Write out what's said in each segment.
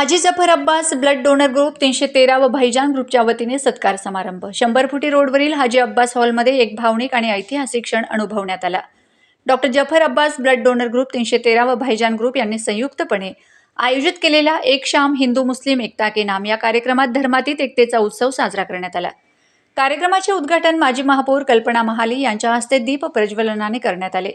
Haji Zafar Abbas blood donor group तीनशे तेरा व भाईजान ग्रुपच्या वतीने सत्कार समारंभ. शंभर फुटी रोडवरील हाजी अब्बास हॉलमध्ये एक भावनिक आणि ऐतिहासिक क्षण अनुभवण्यात आला. Doctor Zafar Abbas blood donor group तीनशे तेरा व भाईजान ग्रुप यांनी संयुक्तपणे आयोजित केलेल्या एक शाम हिंदू मुस्लिम एकता के नाम या कार्यक्रमात धर्मातीत एकतेचा उत्सव साजरा करण्यात आला. कार्यक्रमाचे उद्घाटन माजी महापौर कल्पना महाली यांच्या हस्ते दीप प्रज्वलनाने करण्यात आले.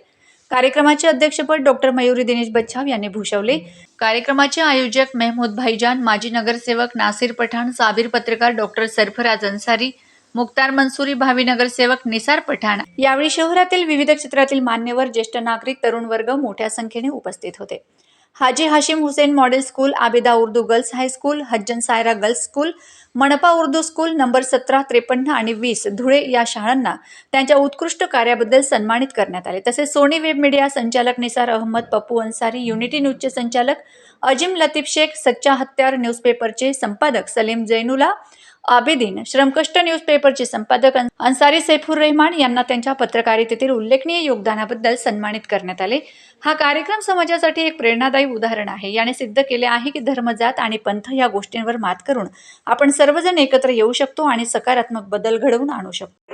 कार्यक्रमाचे अध्यक्षपद डॉक्टर मयुरी दिनेश बच्छाव यांनी भूषवले. कार्यक्रमाचे आयोजक मेहमूद भाईजान माजी नगरसेवक नासिर पठाण साबीर पत्रकार डॉक्टर सरफराज अन्सारी मुक्तार मनसुरी भावी नगरसेवक निसार पठाण. यावेळी शहरातील विविध क्षेत्रातील मान्यवर ज्येष्ठ नागरिक तरुण वर्ग मोठ्या संख्येने उपस्थित होते. Haji Hashim Hussain model school Abeda Urdu girls high school Hajjan Saira girls school मनपा उर्दू स्कूल नंबर सतरा त्रेपन्न आणि वीस धुळे या शाळांना त्यांच्या उत्कृष्ट कार्याबद्दल सन्मानित करण्यात आले. तसेच सोनी वेब मीडिया संचालक निसार अहमद पप्पू अन्सारी युनिटी न्यूजचे संचालक अजिम लतीफ शेख सच्चा हत्यार न्यूजपेपरचे संपादक सलीम जैनुला आबेदीन श्रमकष्ट न्यूजपेपरचे संपादक अन्सारी सैफुर रहमान यांना त्यांच्या पत्रकारितेतील उल्लेखनीय योगदानाबद्दल सन्मानित करण्यात आले. हा कार्यक्रम समाजासाठी एक प्रेरणादायी उदाहरण आहे. याने सिद्ध केले आहे की धर्म जात आणि पंथ या गोष्टींवर मात करून आपण सर्वजण एकत्र येऊ शकतो आणि सकारात्मक बदल घडवून आणू शकतो.